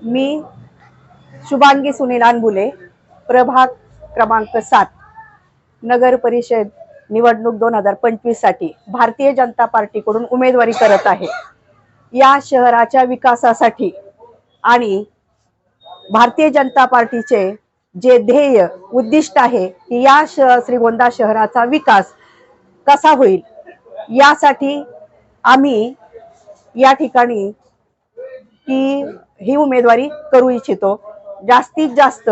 मी शुभांगी सुनील अनबुले प्रभाग क्रमांक सात नगर परिषद निवडणूक दोन हजार पंचवीससाठी भारतीय जनता पार्टीकडून उमेदवारी करत आहे. या शहराच्या विकासासाठी आणि भारतीय जनता पार्टीचे जे ध्येय उद्दिष्ट आहे की या श श्रीगोंदा शहराचा विकास कसा होईल यासाठी आम्ही या ठिकाणी की ही उमेदवारी करू इच्छितो. जास्तीत जास्त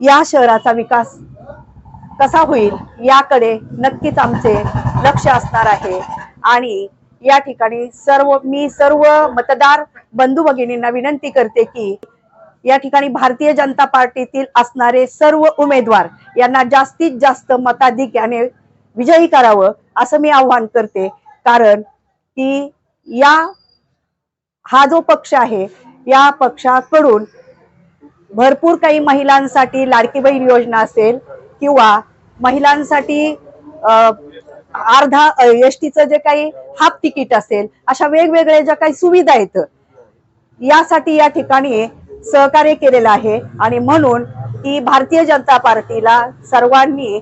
या शहराचा विकास कसा होईल याकडे नक्कीच आमचे लक्ष असणार आहे. आणि या ठिकाणी सर्व मी सर्व मतदार बंधू भगिनींना विनंती करते की या ठिकाणी भारतीय जनता पार्टीतील असणारे सर्व उमेदवार यांना जास्तीत जास्त मताधिक्याने विजयी करावं असं मी आव्हान करते. कारण की या हा जो पक्ष आहे या पक्षाकडून भरपूर काही महिलांसाठी लाडकी बहीण योजना असेल किंवा महिलांसाठी अर्धा एस टीचं जे काही हाफ तिकीट असेल अशा वेगवेगळ्या ज्या काही सुविधा आहेत यासाठी या ठिकाणी सहकार्य केलेलं आहे. आणि म्हणून की भारतीय जनता पार्टीला सर्वांनी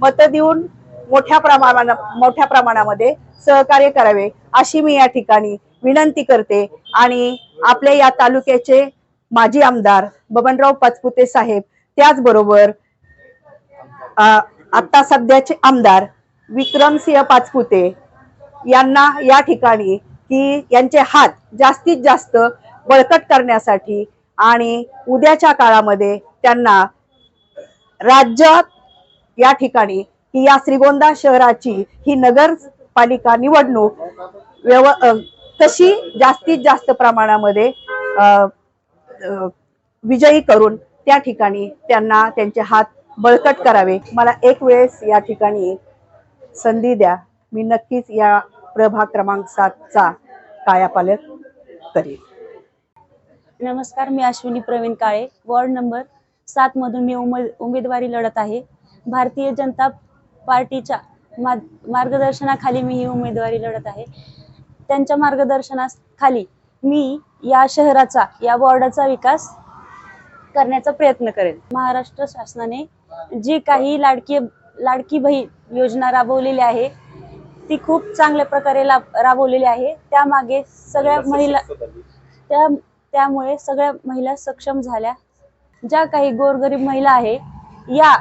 मत देऊन मोठ्या प्रमाणा मोठ्या प्रमाणामध्ये सहकार्य करावे अशी मी या ठिकाणी विनंती करते आणि आपल्या या तालुक्याचे माजी आमदार बबनराव पाचपुते साहेब त्याचबरोबर आता सध्याचे आमदार विक्रमसिंह पाचपुते यांना या ठिकाणी की यांचे हात जास्तीत जास्त बळकट करण्यासाठी आणि उद्याच्या काळामध्ये त्यांना राज्यात या ठिकाणी ही या श्रीगोंदा शहराची ही नगरपालिका निवडणूक व्यव तशी कशी जास्तीत जास्त प्रमाणामध्ये विजयी करून त्या ठिकाणी त्यांना त्यांचे हात बळकट करावे. मला एक वेळेस या ठिकाणी संधी द्या. मी नक्कीच या प्रभाग क्रमांक सातचा कायापालट करेन. नमस्कार मी अश्विनी प्रवीण काळे. वॉर्ड नंबर सात मधून मी उमेद उमेदवारी लढत आहे. भारतीय जनता पार्टीच्या मार्गदर्शनाखाली मी ही उमेदवारी लढत आहे. त्यांच्या मार्गदर्शनाखाली मी या शहराचा या वॉर्डाचा विकास करण्याचा प्रयत्न करेन महाराष्ट्र शासनाने जी काही लाडकी लाडकी बहीण योजना राबवलेली आहे ती खूप चांगल्या प्रकारे राबवलेली आहे. त्यामागे सगळ्या महिला त्या त्यामुळे सगळ्या महिला सक्षम झाल्या. ज्या काही गोरगरीब महिला आहे या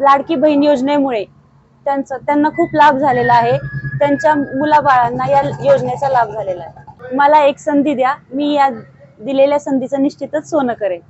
लाडकी बहीण योजनेमुळे त्यांचा त्यांना खूप लाभ झालेला आहे. त्यांच्या मुलाबाळांना या योजनेचा लाभ झालेला आहे. मला एक संधी द्या मी या दिलेल्या संधीचं निश्चितच सोनं करेन.